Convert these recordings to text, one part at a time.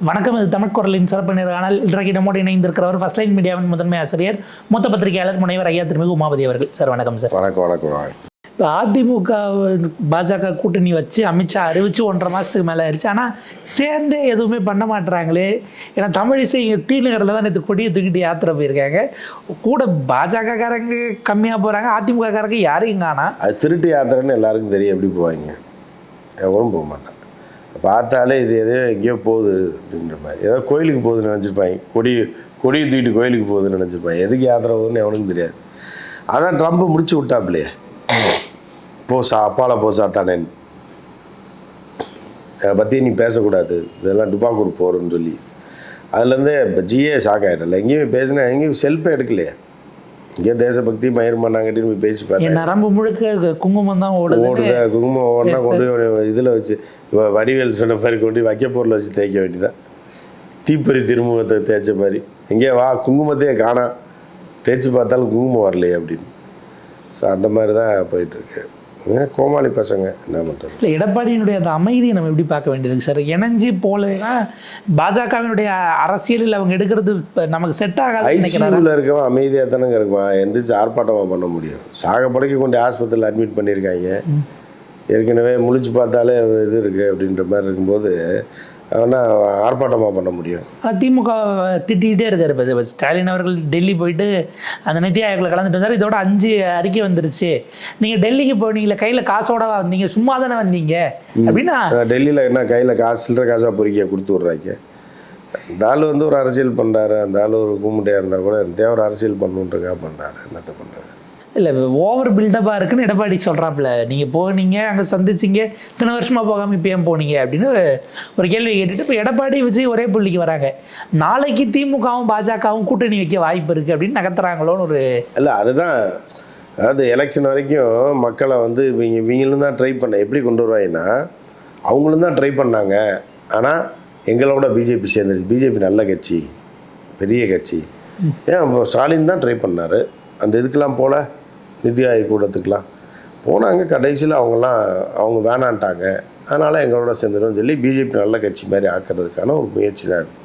வணக்கம் இது தமிழ் குரலின் சிறப்பு நேர்காணல் இன்றைக்கு நம்மோடு இணைந்திருக்கிறவர் ஃபர்ஸ்ட் லைன் மீடியாவின் முதன்மை ஆசிரியர் மூத்த பத்திரிகையாளர் முனைவர் ஐயா திருமிகு உமாபதி அவர்கள். சார் வணக்கம் சார் வணக்கம் வணக்கம் இப்போ அதிமுக பாஜக கூட்டணி வச்சு அமித்ஷா அறிவிச்சு ஒன்றரை மாதத்துக்கு மேலே ஆயிடுச்சு ஆனால் சேர்ந்தே எதுவுமே பண்ண மாட்டுறாங்களே ஏன்னா தமிழிசை டி நகரில் தான் நேற்று கொடியை தூக்கிட்டு யாத்திரை போயிருக்காங்க. கூட பாஜக காரங்க கம்மியாக போகிறாங்க அதிமுக காரங்க யாரையும் காணா அது திருட்டு யாத்திரைன்னு எல்லாருக்கும் தெரியும் எப்படி போவாங்க. எவரும் போக மாட்டான் பார்த்தாலே இது எதையோ எங்கேயோ போகுது அப்படின்ற மாதிரி. ஏதோ கோயிலுக்கு போகுதுன்னு நினச்சிருப்பாங்க. கொடி கொடியை தூக்கிட்டு கோயிலுக்கு போகுதுன்னு நினச்சிருப்பாங்க. எதுக்கு யாத்திரை போகுதுன்னு எவனுக்கும் தெரியாது. அதான் ட்ரம்ப் முடிச்சு விட்டாப்லையே போசா அப்பால போசா தானேன் அதை பற்றி நீ பேசக்கூடாது. இதெல்லாம் டுபாக்கூர் போகிறோன்னு சொல்லி. அதுலேருந்தே இப்போ ஜிஏ ஷாக் ஆகிடல எங்கேயுமே பேசினா எங்கேயும் செல்ஃபே எடுக்கலையே. இங்கே தேசபக்தி மயிர் பண்ணாங்கட்டின்னு போய் பேசி பார்த்தேன். நரம்பு முழுக்க குங்குமம் தான் ஓடுது ஓடுத குங்குமம் ஓடனா கொண்டு போய் இதில் வச்சு வடிவேல் சொன்ன மாதிரி கொண்டு வைக்க பொருளை வச்சு தேய்க்க வேண்டியதான் தீப்பொறி திருமுகத்தை தேய்ச்ச மாதிரி. எங்கேயே வா குங்குமத்தையே காணா. தேய்ச்சி பார்த்தாலும் குங்குமம் வரலையே அப்படின்னு. ஸோ அந்த மாதிரி தான் போயிட்டுருக்கு கோமாளி பசங்க. என்ன பண்ணுறது இல்லை எடப்பாடியினுடைய அந்த அமைதியை நம்ம எப்படி பார்க்க வேண்டியது சார்? இணைஞ்சு போலனா பாஜகவினுடைய அரசியலில் அவங்க எடுக்கிறது நமக்கு செட் ஆகாது ஐசியூவில் இருக்கவன் அமைதியாக தானேங்க இருக்குவான் எந்திரிச்சு ஆர்ப்பாட்டமாக பண்ண முடியும். சாக படைக்க கொண்டு ஹாஸ்பத்திரியில் அட்மிட் பண்ணியிருக்காங்க. ஏற்கனவே முழிச்சு பார்த்தாலே இது இருக்குது அப்படின்ற மாதிரி இருக்கும்போது அவனா ஆர்ப்பாட்டமாக பண்ண முடியும் ஆனால் திமுக திட்டிகிட்டே இருக்காரு இப்போ ஸ்டாலின் அவர்கள் டெல்லி போயிட்டு அந்த நிதி ஆயோக்கில் கலந்துட்டு வந்தார். இதோட அஞ்சு அறிக்கை வந்துருச்சு. நீங்கள் டெல்லிக்கு போனீங்களே கையில் காசோட வந்தீங்க சும்மா தானே வந்தீங்க அப்படின்னா டெல்லியில் என்ன கையில் காசு சில்லற காசாக பொறுக்கிய கொடுத்து விட்றாங்க? அந்த ஆள் வந்து ஒரு அரசியல் பண்ணுறாரு அந்த ஆள் ஒரு கும்பிட்டையாக இருந்தால் கூட தேவை அரசியல் பண்ணுன்றக்காக பண்ணுறாரு என்னத்த பண்ணுறது இல்லை ஓவர் பில்டப்பாக இருக்குன்னு எடப்பாடி சொல்கிறாப்புல நீங்கள் போனீங்க அங்கே சந்திச்சிங்க இத்தனை வருஷமாக போகாமல் இப்போ ஏன் போனீங்க அப்படின்னு ஒரு கேள்வி கேட்டுட்டு இப்போ எடப்பாடி விஜய் ஒரே புள்ளிக்கு வராங்க. நாளைக்கு திமுகவும் பாஜகவும் கூட்டணி வைக்க வாய்ப்பு இருக்குது அப்படின்னு நகர்த்துறாங்களோன்னு ஒரு இல்லை அதுதான். அதாவது எலெக்ஷன் வரைக்கும் மக்களை வந்து இவங்க இவங்களும் தான் ட்ரை பண்ண எப்படி கொண்டு வருவாங்கன்னா அவங்களும் தான் ட்ரை பண்ணாங்க. ஆனால் எங்களோட பிஜேபி சேர்ந்துருச்சு. பிஜேபி நல்ல கட்சி பெரிய கட்சி. ஏன் இப்போ ஸ்டாலின் தான் ட்ரை பண்ணார். அந்த இதுக்கெல்லாம் போல நிதி ஆயோக் கூடத்துக்கெலாம் போனாங்க கடைசியில் அவங்கெல்லாம் அவங்க வேணான்ட்டாங்க. அதனால் எங்களோட சேர்ந்துடும் சொல்லி பிஜேபி நல்ல கட்சி மாதிரி ஆக்கிறதுக்கான ஒரு முயற்சி தான் அது.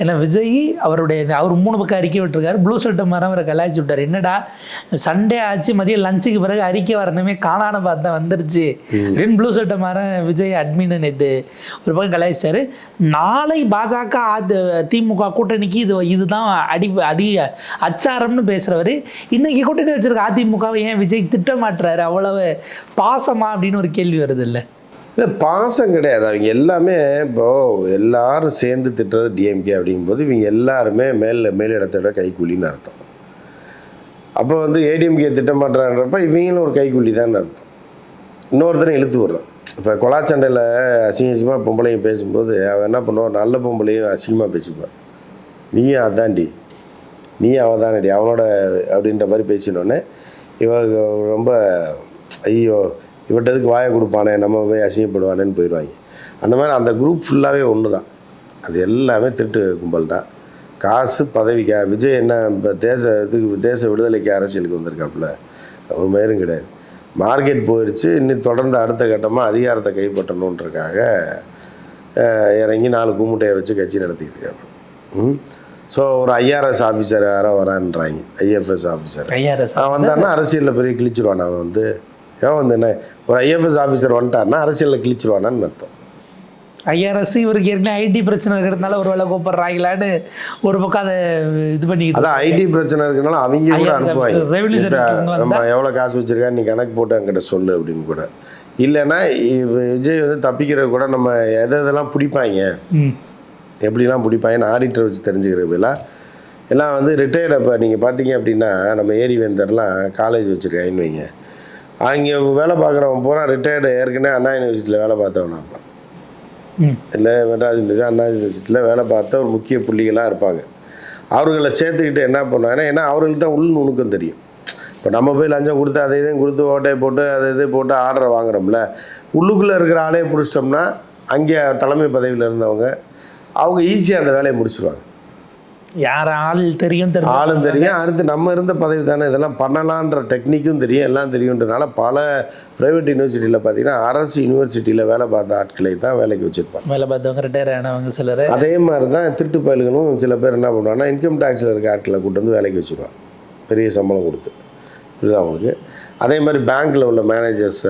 ஏன்னா விஜய் அவருடைய அவர் மூணு பக்கம் அறிக்கை விட்டுருக்காரு. ப்ளூ ஷர்ட்டை மரம் அவரை கலாய்ச்சி விட்டார். என்னடா சண்டே ஆச்சு மதியம் லஞ்சுக்கு பிறகு அறிக்கை வரணுமே காணான பார்த்தா வந்துருச்சு. அப்படின்னு ப்ளூ ஷர்ட்டை மரம் விஜய் அட்மின் நேற்று ஒரு பக்கம் கலாய்ச்சிட்டாரு. நாளை பாஜக அது திமுக கூட்டணிக்கு இது இதுதான் அடி அடி அச்சாரம்னு பேசுகிறவர் இன்னைக்கு கூட்டணி வச்சிருக்க அதிமுகவை ஏன் விஜய் திட்ட மாட்டுறாரு அவ்வளவு பாசமா அப்படின்னு ஒரு கேள்வி வருது இல்லை? இல்லை பாசம் கிடையாது. அவங்க எல்லாமே இப்போ எல்லாரும் சேர்ந்து திட்டுறது டிஎம்கே அப்படிங்கும்போது இவங்க எல்லாருமே மேல் மேலிடத்தோட கைக்கூலின்னு அர்த்தம். அப்போ வந்து ஏடிஎம்கே திட்டமாட்டுறான்றப்ப இவங்களும் ஒரு கைக்கூலி தான் அர்த்தம். இன்னொருத்தனை இழுத்து விடுறான் இப்போ கொலாச்சண்டையில் அசிங்க அசிங்கமாக பொம்பளையும் பேசும்போது அவன் என்ன பண்ணுவான்? நல்ல பொம்பளையும் அசிங்கமாக பேசிப்பான். நீயும் அதான்டி. நீ அவன் தானடி அவனோட அப்படின்ற மாதிரி பேசினோடனே இவருக்கு ரொம்ப ஐயோ இவட்டதுக்கு வாயை கொடுப்பானே நம்ம போய் அசிங்கப்படுவானேன்னு போயிடுவாங்க. அந்த மாதிரி அந்த குரூப் ஃபுல்லாகவே ஒன்று தான் அது எல்லாமே திருட்டு கும்பல் தான். காசு பதவிக்கா விஜய் என்ன இப்போ தேச இதுக்கு தேச விடுதலைக்கு அரசியலுக்கு வந்திருக்காப்புல ஒரு மயிரும் கிடையாது. மார்க்கெட் போயிடுச்சு இன்னும் தொடர்ந்து அடுத்த கட்டமாக அதிகாரத்தை கைப்பற்றணுன்றக்காக இறங்கி நாலு கும்முட்டையை வச்சு கட்சி நடத்திட்டு இருக்காங்க ம்? ஸோ ஒரு ஐஆர்எஸ் ஆஃபீஸர் யாரோ வரான்றாங்க ஐஎஃப்எஸ் ஆஃபீஸர் ஐஆர்எஸ் அவன் வந்தான்னா அரசியலில் பெரிய கிழிச்சிருவான். அவன் வந்து ஏன் வந்து என்ன ஒரு ஐஎஃப்எஸ் ஆஃபீஸர் வந்துட்டான்னா அரசியலில் கிழிச்சிருவானான்னு அர்த்தம். ஐஆர்எஸ் இவருக்கு ஏற்கனவே ஐடி பிரச்சனை இருக்கிறதுனால ஒரு வேலை கூப்பிடுறாங்களான்னு ஒரு பக்கம் அதை இது பண்ணிக்கிட்டு அதான் ஐடி பிரச்சனை இருக்கனால அவங்க கூட அனுப்புவாங்க. ஆமா எவ்வளோ காசு வச்சிருக்கா நீ கணக்கு போட்டு என்கிட்ட சொல்லு அப்படின்னு கூட. இல்லைன்னா விஜய் வந்து தப்பிக்கிறது கூட நம்ம எதை எதெல்லாம் பிடிப்பாங்க? எப்படிலாம் பிடிப்பாங்கன்னு ஆடிட்டர் வச்சு தெரிஞ்சுக்கிறதுலாம் எல்லாம் வந்து ரிட்டையர்டு இப்போ நீங்கள் பார்த்தீங்க அப்படின்னா நம்ம ஏரி வேந்தர்லாம் காலேஜ் வச்சுருக்காங்கன்னு வைங்க. அங்கே வேலை பார்க்குறவன் பூரா ரிட்டையர்டு ஏற்கனவே அண்ணா யூனிவர்சிட்டியில் வேலை பார்த்தவனா இருப்பான். இல்லை மெட்ராஸ் யூனிவர்சிட்டி அண்ணா யூனிவர்சிட்டியில் வேலை பார்த்த ஒரு முக்கிய புள்ளிகளாக இருப்பாங்க. அவர்களை சேர்த்துக்கிட்டு என்ன பண்ணுவாங்கன்னா ஏன்னா அவர்களுக்கு தான் உள் நுணுக்கம் தெரியும். இப்போ நம்ம போய் லஞ்சம் கொடுத்து அதை இதையும் கொடுத்து ஓட்டையை போட்டு அதை இதை போட்டு ஆர்டரை வாங்குறோம்ல உள்ளுக்குள்ளே இருக்கிற ஆளே பிடிச்சிட்டோம்னா அங்கே தலைமை பதவியில் இருந்தவங்க அவங்க ஈஸியாக அந்த வேலையை முடிச்சிருவாங்க. யார் ஆள் தெரியும் தெரியும் ஆளும் தெரியும். அடுத்து நம்ம இருந்த பதவி தானே? இதெல்லாம் பண்ணலான்ற டெக்னிக்கும் தெரியும். எல்லாம் தெரியுன்றனால பல ப்ரைவேட் யூனிவர்சிட்டியில் பார்த்தீங்கன்னா அரசு யூனிவர்சிட்டியில் வேலை பார்த்த ஆட்களை தான் வேலைக்கு வச்சுருப்பாங்க. வேலை பார்த்தவங்க ரிட்டையர் ஆனவங்க சிலர். அதே மாதிரி தான் திருட்டு பயல்களும் சில பேர் என்ன பண்ணுவாங்கன்னா இன்கம் டேக்ஸில் இருக்க ஆட்களை கூட்டு வந்து வேலைக்கு வச்சுருவான் பெரிய சம்பளம் கொடுத்து. இதுதான் அவங்களுக்கு அதே மாதிரி பேங்க்கில் உள்ள மேனேஜர்ஸ்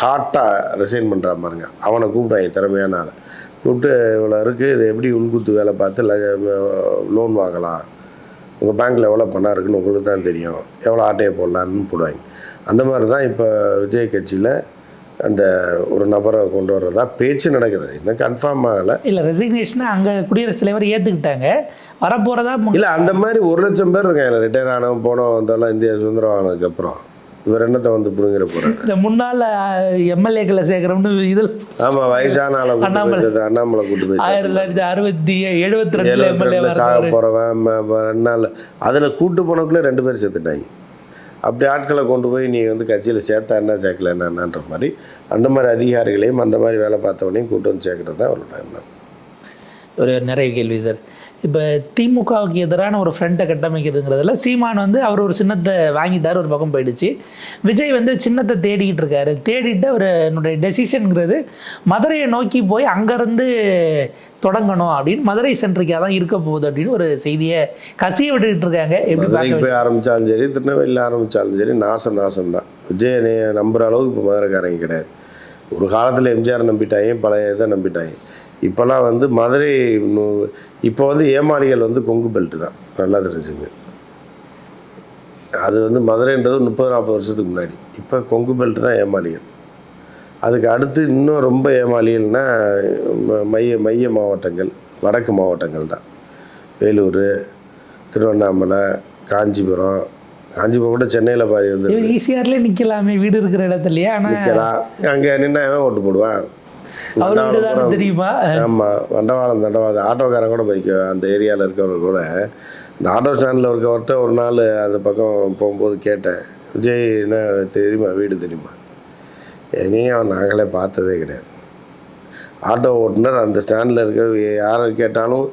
ஹாட்டாக ரிசைன் பண்ணுறா பாருங்க அவனை கூப்பிட்டாங்க திறமையான ஆளை. கூப்பிட்டு இவ்வளோ இருக்குது இது எப்படி உள்குத்து வேலை பார்த்து லோன் வாங்கலாம்? உங்கள் பேங்க்கில் எவ்வளோ பணம் இருக்குன்னு உங்களுக்கு தான் தெரியும். எவ்வளோ ஆட்டையை போடலான்னு போடுவாங்க. அந்த மாதிரி தான் இப்போ விஜய் கட்சியில் அந்த ஒரு நபரை கொண்டு வர்றதா பேச்சு நடக்குது. இன்னும் கன்ஃபார்ம் ஆகலை. இல்லை ரெசிக்னேஷனை அங்கே குடியரசுத் தலைவர் ஏற்றுக்கிட்டாங்க வரப்போகிறதா இல்லை அந்த மாதிரி ஒரு லட்சம் பேர் இருக்காங்க. ரிட்டையர் ஆனவன் போனவன் வந்தாலும் இந்தியா சுதந்திரம் ஆனதுக்கப்புறம் இவர் என்னத்தை வந்து புடுங்கிற போகிறாரு இந்த முன்னாள் எம்எல்ஏக்களை சேர்க்குறோம்னு இதில் ஆமாம் வயசான ஆளை அண்ணாமலை. அண்ணாமலை கூட்டு பேசுறது ஆயிரத்தி தொள்ளாயிரத்தி அறுபத்தி எழுபத்தி ரெண்டுல எம்எல்ஏ சாக போகிறவன் ரெண்டு நாள் அதில் கூட்டு போனக்குள்ளே ரெண்டு பேர் செத்துட்டாங்க. அப்படி ஆட்களை கொண்டு போய் நீ வந்து கட்சியில் சேர்த்தா என்ன சேர்க்கல என்னன்ற மாதிரி அந்த மாதிரி அதிகாரிகளையும் அந்த மாதிரி வேலை பார்த்தவனையும் கூட்டு வந்து சேர்க்கறது தான் அவரோட எண்ணம். ஒரு நிறைய கேள்வி சார். இப்போ திமுகவுக்கு எதிரான ஒரு ஃப்ரண்ட்டை கட்டமைக்கிறதுங்கிறதுல சீமான் வந்து அவர் ஒரு சின்னத்தை வாங்கிட்டார் ஒரு பக்கம் போயிடுச்சு. விஜய் வந்து சின்னத்தை தேடிக்கிட்டு இருக்காரு. தேடிட்டு அவர் என்னுடைய டெசிஷனுங்கிறது மதுரையை நோக்கி போய் அங்கேருந்து தொடங்கணும் அப்படின்னு மதுரை சென்ட்ரிக்காக தான் இருக்க போகுது அப்படின்னு ஒரு செய்தியை கசிய விட்டுக்கிட்டு இருக்காங்க. எப்படி போய் ஆரம்பித்தாலும் சரி திருநெல்வேலியில் ஆரம்பித்தாலும் சரி நாசம் நாசம் தான். விஜயனை நம்புகிற அளவுக்கு இப்போ மதுரைக்காரங்க கிடையாது. ஒரு காலத்தில் எம்ஜிஆர் நம்பிட்டாங்க பழைய இதை நம்பிட்டாங்க? இப்போல்லாம் வந்து மதுரை இப்போ வந்து ஏமாளிகள் வந்து கொங்கு பெல்ட் தான். நல்லா தெரிஞ்சுங்க. அது வந்து மதுரைன்றது முப்பது நாற்பது வருஷத்துக்கு முன்னாடி. இப்போ கொங்கு பெல்ட் தான் ஏமாளிகள். அதுக்கு அடுத்து இன்னும் ரொம்ப ஏமாளிகள்னா ம- மைய மைய மாவட்டங்கள் வடக்கு மாவட்டங்கள் தான். வேலூர் திருவண்ணாமலை காஞ்சிபுரம். காஞ்சிபுரம் கூட சென்னையில் பாதி வந்து ஈஸியார்லேயே நிற்கலாமே வீடு இருக்கிற இடத்துலயே. ஆனால் நிற்கலாம் அங்கே நின்னா எவன் ஓட்டு போடுவான்? அவர் வீடு தானே தெரியுமா? ஆமாம் வண்டவாளம் தண்டவாளம். ஆட்டோக்காரன் கூட பைக்க அந்த ஏரியாவில் இருக்கிறவங்க கூட இந்த ஆட்டோ ஸ்டாண்டில் இருக்கவர்கிட்ட ஒரு நாள் அந்த பக்கம் போகும்போது கேட்டேன் விஜய் என்ன தெரியுமா? வீடு தெரியுமா? எங்கேயும் அவன் நாங்களே பார்த்ததே கிடையாது. ஆட்டோ ஓட்டுநர் அந்த ஸ்டாண்டில் இருக்க யாரை கேட்டாலும்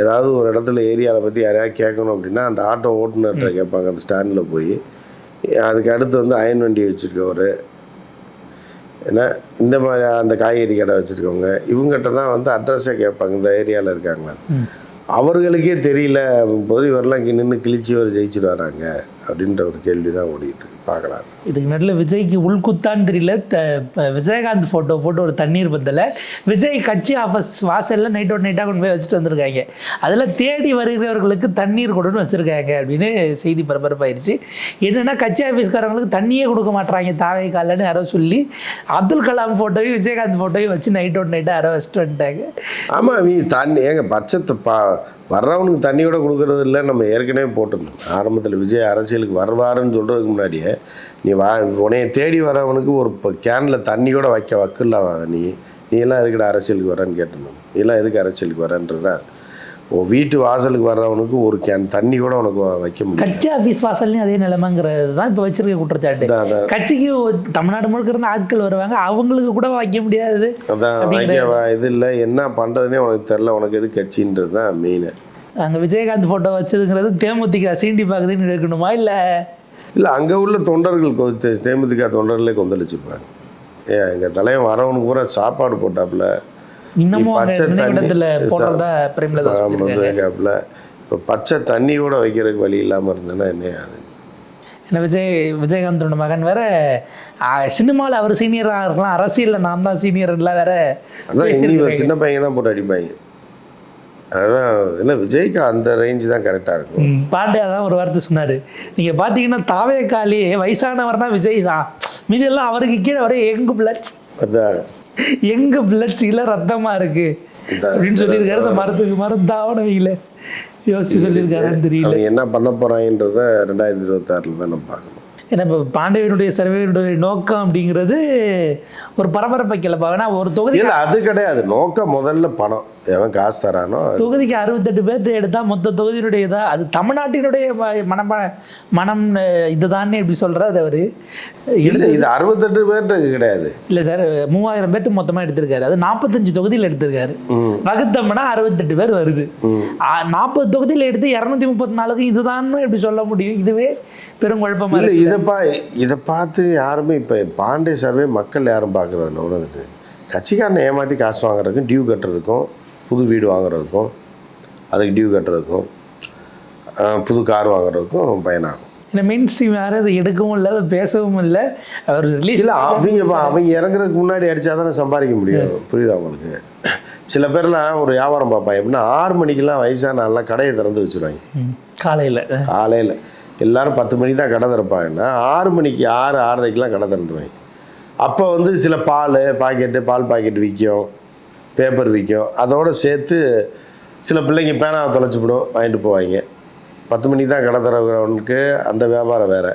ஏதாவது ஒரு இடத்துல ஏரியாவை பற்றி யாரையாவது கேட்கணும் அப்படின்னா அந்த ஆட்டோ ஓட்டுநர்கிட்ட கேட்பாங்க அந்த ஸ்டாண்டில் போய். அதுக்கு அடுத்து வந்து அயன் வண்டி வச்சுருக்கவர். ஏன்னா இந்த மாதிரி அந்த காய்கறி கடை வச்சுருக்கவங்க இவங்ககிட்ட தான் வந்து அட்ரஸே கேட்பாங்க இந்த ஏரியாவில் இருக்காங்களா அவர்களுக்கே தெரியல போது இவரெல்லாம் இங்கே நின்று கிழிச்சு ஒரு ஜெயிச்சுட்டு வராங்க. அப்படின்ற ஒரு கேள்வி தான் ஓடிட்டு. பார்க்கலாம். இதுக்கு நடுவில் விஜய்க்கு உள்குத்தான்னு தெரியல. த விஜயகாந்த் ஃபோட்டோ போட்டு ஒரு தண்ணீர் பந்தல. விஜய் கட்சி ஆஃபீஸ் வாசலில் நைட்டோட நைட்டாக கொண்டு போய் வச்சுட்டு வந்திருக்காங்க. அதில் தேடி வருகிறவர்களுக்கு தண்ணீர் கொடுன்னு வச்சுருக்காங்க அப்படின்னு செய்தி பரபரப்பாயிருச்சு. என்னென்னா கட்சி ஆஃபீஸ்காரங்களுக்கு தண்ணியே கொடுக்க மாட்றாங்க. தாவை காலன்னு யாரோ சொல்லி அப்துல் கலாம் ஃபோட்டோவையும் விஜயகாந்த் ஃபோட்டோவையும் வச்சு நைட்டோட நைட்டாக யாரோ வச்சுட்டு வந்துட்டாங்க ஆமாம் தண்ணி ஏங்க பட்சத்தை பா வர்றவனுக்கு தண்ணி கூட கொடுக்கறது இல்லை நம்ம ஏற்கனவே போட்டிருந்தோம். ஆரம்பத்தில் விஜய் அரசியலுக்கு வருவாருன்னு சொல்கிறதுக்கு முன்னாடியே நீ வா உன்னைய தேடி வரவனுக்கு ஒரு இப்போ கேனில் தண்ணி கூட வைக்க வக்கில்ல நீ? நீ எல்லாம் எதுக்குடா அரசியலுக்கு வரேன்னு கேட்டிருந்தோம். நீ எல்லாம் எதுக்கு அரசியலுக்கு வரேன்றது தான் உன் வீட்டு வாசலுக்கு வர்றவனுக்கு ஒரு கேன் தண்ணி கூட உனக்கு வைக்க முடியும் கட்சி ஆஃபீஸ் வாசல்லையும் அதே நிலைமைங்கிறது தான் இப்போ வச்சிருக்க குற்றச்சாட்டு. கட்சிக்கு தமிழ்நாடு முழுக்க இருந்து ஆட்கள் வருவாங்க. அவங்களுக்கு கூட வைக்க முடியாது. அதான் இது இல்லை. என்ன பண்ணுறதுனே உனக்கு தெரில உனக்கு எது கட்சின்றது தான் மெயின் அங்கே விஜயகாந்த் ஃபோட்டோ வச்சதுங்கிறது தேமுதிக சீண்டி பார்க்குதுன்னு இருக்கணுமா இல்லை? இல்லை அங்கே உள்ள தொண்டர்கள் தேமுதிக தொண்டர்களே கொந்தளிச்சுப்பாங்க. ஏன் எங்கள் தலைவன் வரவனுக்கு பூரா சாப்பாடு போட்டாப்புல. இன்னமும் பச்சை தண்ணி இப்போ பச்சை தண்ணி கூட வைக்கிறதுக்கு வழி இல்லாமல் இருந்தேன்னா என்ன அது ஏன்னா விஜய் விஜயகாந்தோட மகன் வேற சினிமாவில் அவர் சீனியராக இருக்கலாம் அரசியலில் நான் தான் சீனியர்லாம் வேற அதான். சின்ன பையன் தான் போட்டு அடிப்பாங்க. அதுதான் இல்லை விஜய்க்கு அந்த ரேஞ்சு தான் கரெக்டாக இருக்கும். ம், பாண்டியா தான் ஒரு வார்த்தை சொன்னார். நீங்கள் பார்த்தீங்கன்னா தாவே காலி வயசானவர்னா விஜய் தான். மீதியெல்லாம் அவருக்கு கீழே வர எங்க பிளட்ஸ் அதான். எங்க பிளட்ஸ் இல்லை ரத்தமாக இருக்கு? அதான். அப்படின்னு சொல்லியிருக்காரு. இந்த மரத்துக்கு மருந்தாவன வையில யோசிச்சு சொல்லியிருக்காருன்னு தெரியல. என்ன பண்ண போகிறாங்கன்றத ரெண்டாயிரத்தி இருபத்தாறில் தான் நம்ம பார்க்கணும். ஏன்னா இப்போ பாண்டியனுடைய சர்வேனுடைய நோக்கம் அப்படிங்கிறது ஒரு பரபரப்பை கிளப்பா வேணா ஒரு தொகுதி இல்லை அது கிடையாது. நோக்கம் முதல்ல பணம். எவன் காசு தரானோ? தொகுதிக்கு அறுபத்தெட்டு பேர்ட்டு எடுத்தா மொத்த தொகுதியினுடைய இதா அது தமிழ்நாட்டினுடைய மனம் மனம் இதுதானே இப்படி சொல்றாரு அவரு. இல்லை இது அறுபத்தெட்டு பேர்கிட்ட கிடையாது. இல்லை சார் மூவாயிரம் பேர்ட்டு மொத்தமாக எடுத்திருக்காரு. அது நாற்பத்தஞ்சு தொகுதியில் எடுத்திருக்காரு. வகுத்தம்னா அறுபத்தெட்டு பேர் வருது. நாற்பது தொகுதியில் எடுத்து இரநூத்தி முப்பத்தி நாலுக்கு இதுதான் எப்படி சொல்ல முடியும். இதுவே பெருங்குழப்பமா இல்லை இருக்கு இதை பா இதை பார்த்து யாருமே இப்போ பாண்டே சர்வே மக்கள் யாரும் பார்க்குறதில்ல உணர்ந்துட்டு. கட்சிக்காரனை ஏமாற்றி காசு வாங்குறதுக்கும் டியூ கட்டுறதுக்கும் புது வீடு வாங்குறதுக்கும் அதுக்கு டியூ கட்டுறதுக்கும் புது கார் வாங்குறதுக்கும் பயனாகும். ஏன்னா மெயின் ஸ்ட்ரீம் யாரும் அதை எடுக்கவும் இல்லை அதை பேசவும் இல்லை. அவர் ரிலீஸ் இல்லை அவங்க அவங்க இறங்குறதுக்கு முன்னாடி அடித்தா தானே சம்பாதிக்க முடியும். புரியுதா உங்களுக்கு? சில பேர்லாம் ஒரு வியாபாரம் பார்ப்பாங்க. எப்படின்னா ஆறு மணிக்கெல்லாம் வயசான ஆள்லாம் கடையை திறந்து வச்சுருவாங்க. காலையில். காலையில். எல்லாரும் பத்து மணிக்கு தான் கடை திறப்பாங்கன்னா ஆறு மணிக்கு ஆறு ஆறரைக்கெலாம் கடை திறந்துவாங்க அப்போ வந்து சில பால் பாக்கெட்டு பால் பாக்கெட் விற்கும். பேப்பர் விற்கும். அதோடு சேர்த்து சில பிள்ளைங்க பேனாவை தொலைச்சிவிடும் வாங்கிட்டு போவாங்க. பத்து மணிக்கு தான் கடை திறக்கிறவனுக்கு அந்த வியாபாரம் வேறு.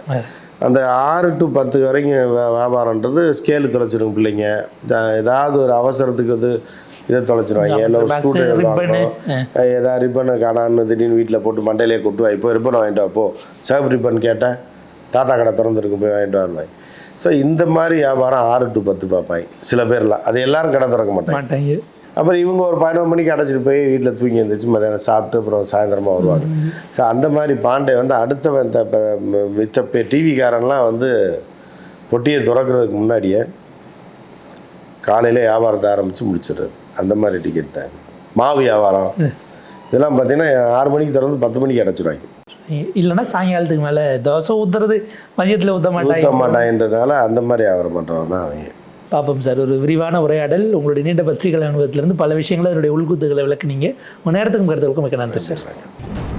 அந்த ஆறு டு பத்து வரைக்கும் வியாபாரன்றது ஸ்கேலு தொலைச்சிடும் பிள்ளைங்க. ஏதாவது ஒரு அவசரத்துக்கு வந்து இதை தொலைச்சிருவாங்க. இல்லை ஒரு box, ஸ்கூ டிரைவர் ribbon, வாங்கணும் ஏதாவது ரிப்பனை காணான்னு திடீர்னு வீட்டில் போட்டு மண்டையிலே கொட்டுவா. இப்போ ரிப்பன் வாங்கிட்டு வா போ. சிவப்பு ரிப்பன் கேட்டேன் தாத்தா கடை திறந்துருக்கு போய் வாங்கிட்டு வரணும் ஸோ இந்த மாதிரி வியாபாரம் ஆறு டு பத்து பார்ப்பாங்க. சில பேர்லாம். அது எல்லாரும் கடை திறக்க மாட்டாங்க. மாட்டாங்க. அப்புறம் இவங்க ஒரு பதினொரு மணிக்கு அடைச்சிட்டு போய் வீட்டில் தூங்கி எழுந்திரிச்சு மதியானம் சாப்பிட்டு அப்புறம் சாயந்தரமாக வருவாங்க. ஸோ அந்த மாதிரி பாண்டே வந்து அடுத்த இந்த மித்த டிவிக்காரன்லாம் வந்து பொட்டியை திறக்கிறதுக்கு முன்னாடியே காலையில் வியாபாரத்தை ஆரம்பித்து முடிச்சிடுறது. அந்த மாதிரி டிக்கெட் தான் மாவு வியாபாரம். இதெல்லாம் பார்த்தீங்கன்னா ஆறு மணிக்கு திறந்து பத்து மணிக்கு அடைச்சிருவாங்க. இல்லைன்னா சாயங்காலத்துக்கு மேலே தோசை ஊற்றுறது மதியத்தில் ஊற்ற ஊற்ற மாட்டாங்க மாட்டாங்கன்றதுனால அந்த மாதிரி வியாபாரம் பண்ணுறவங்க தான் அவங்க பார்ப்போம் சார். ஒரு விரிவான உரையாடல் உங்களுடைய நீண்ட பத்திரிகை அனுபவத்திலிருந்து பல விஷயங்களை அதனுடைய உள்குத்துகளை விளக்குனீங்க. உங்கள் நேரத்துக்கும் கருத்துக்கும் மிக்க நன்றி சார். சொல்கிறாங்க